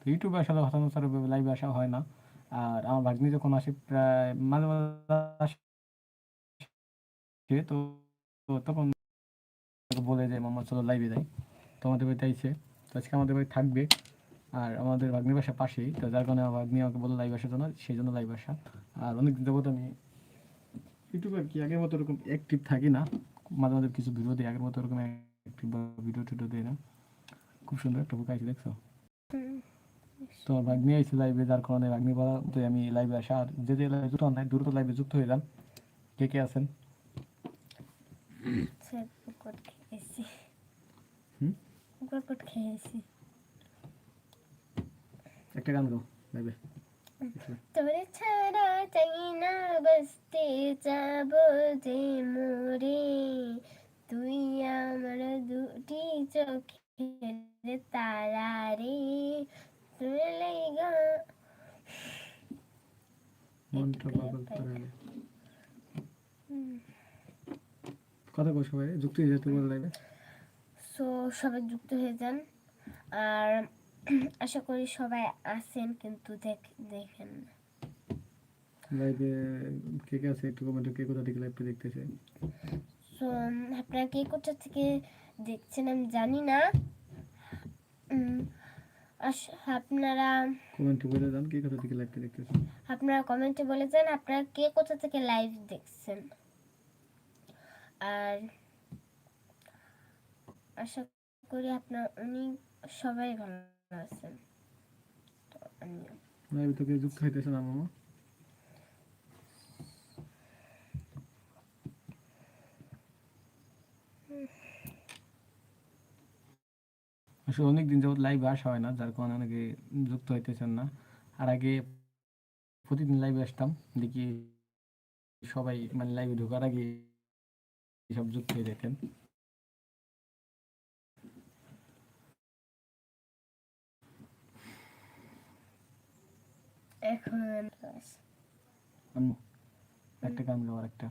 তো ইউটিউবে আসলে সচরাচর লাইভে আসা হয় না। আর আমার ভাগ্নি যখন আসে প্রায় মাঝে মাঝে তো তখন বলে যে মামা চলো লাইভে যাই। তো আমাদের বাড়িতে আইছে। তো আজকে আমাদের বাড়ি থাকবে। আর আমাদের ভাগ্নির বাসা পাশেই। তো যার কারণে আমার ভাগ্নি আমাকে বলল লাইভ আসার জন্য, সেই জন্য লাইভ আসা। আর অনেক দিন যাবত আমি ইউটিউবে আর কি আগের মতো ওরকম অ্যাক্টিভ থাকি না। মাঝে মাঝে কিছু ভিডিও দিই, আগের মতো ওরকম অ্যাক্টিভ বা ভিডিও টিডিও দিই না। খুব সুন্দর একটা বুক আইছে, দেখছ? তো ভাগ্নি আইছে লাইভে যার কারণে ভাগ্নি বলা তো আমি লাইভে আসা আর যে যে লাইভে যুক্ত নাই দ্রুত লাইভে যুক্ত হয়ে যান কে কে আছেন? কুকুর খেয়েছি। হুম? কুকুর খেয়েছি। একটা গান গাও লাইভে তোরে ছাড়া চাই না বসতে যাব যে মোরে তুই আমার দুটি চোখের তারা রে তোর লাইগা মনটা পাগল কথা কো সবাই যুক্ত হয়ে যেতে লাইভে সো সবাই যুক্ত হয়ে যান। আর আশা করি সবাই আছেন কিন্তু দেখ দেখেন লাইভে কে কে আছে একটু কমেন্টে কে কোথা থেকে লাইভটা দেখতেছে? সো আপনারা কে কোথা থেকে দেখছেন আমি জানি না। আপনারা কমেন্টে বলে যান কে কোথা থেকে লাইভটা দেখতেছে আপনারা কমেন্টে বলে যান আপনারা কে কোথা থেকে লাইভ দেখছেন। আর আশা করি আপনার অনেক সবাই ভালো আছেন। তো আমিও লাইভে তো কেউ যুক্ত হইতেছে না মামা। আসলে অনেক দিন যাবত লাইভে আসা হয় না যার কারণে অনেকে যুক্ত হইতেছেন না। আর আগে প্রতিদিন লাইভে আসতাম দেখি সবাই মানে লাইভে ঢোকার আগে সব যুক্ত হয়ে যেতেন। এখন একটা গান গাওয়ার একটা।